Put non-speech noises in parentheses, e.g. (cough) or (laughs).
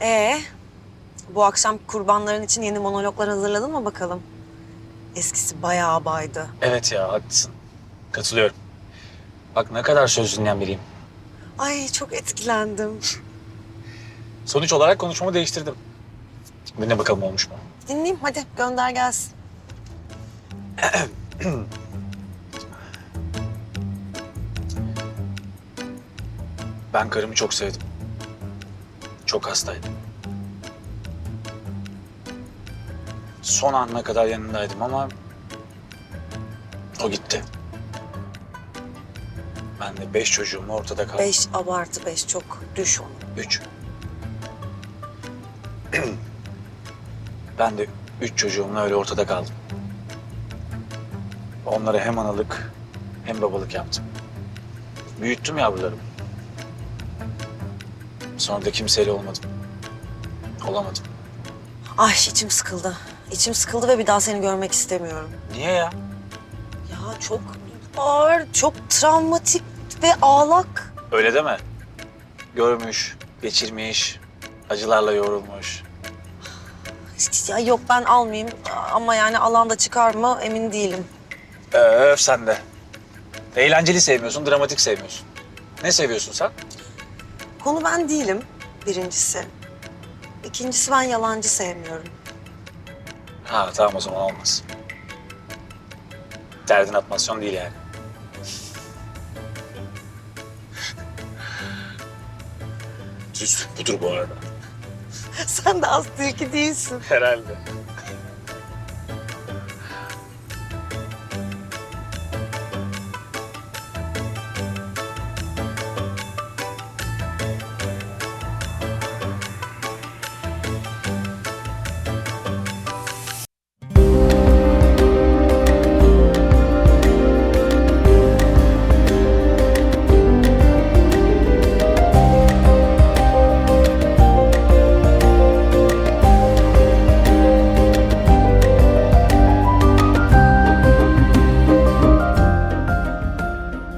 Ee, bu akşam kurbanların için yeni monologlar hazırladın mı bakalım? Eskisi bayağı baydı. Evet ya haklısın. Katılıyorum. Bak ne kadar söz dinleyen biriyim. Ay çok etkilendim. (laughs) Sonuç olarak konuşmamı değiştirdim. Dinle bakalım olmuş mu? Dinleyeyim hadi gönder gelsin. (clears throat) Ben karımı çok sevdim. Çok hastaydım. Son anına kadar yanındaydım ama o gitti. Ben de beş çocuğum ortada kaldım. Beş abartı beş çok düş onu. Üç. ben de üç çocuğumla öyle ortada kaldım. Onlara hem analık hem babalık yaptım. Büyüttüm yavrularımı. Sonra da kimseyle olmadım. Olamadım. Ay içim sıkıldı. İçim sıkıldı ve bir daha seni görmek istemiyorum. Niye ya? Ya çok ağır, çok travmatik ve ağlak. Öyle deme. Görmüş, geçirmiş, acılarla yoğrulmuş. Ya yok ben almayayım ama yani alanda çıkar mı emin değilim. Öf sen de. Eğlenceli sevmiyorsun, dramatik sevmiyorsun. Ne seviyorsun sen? Konu ben değilim birincisi. İkincisi ben yalancı sevmiyorum. Ha tamam o zaman olmaz. Derdin atmasyon değil yani. Düz budur bu arada. Sen de az tilki değilsin. Herhalde.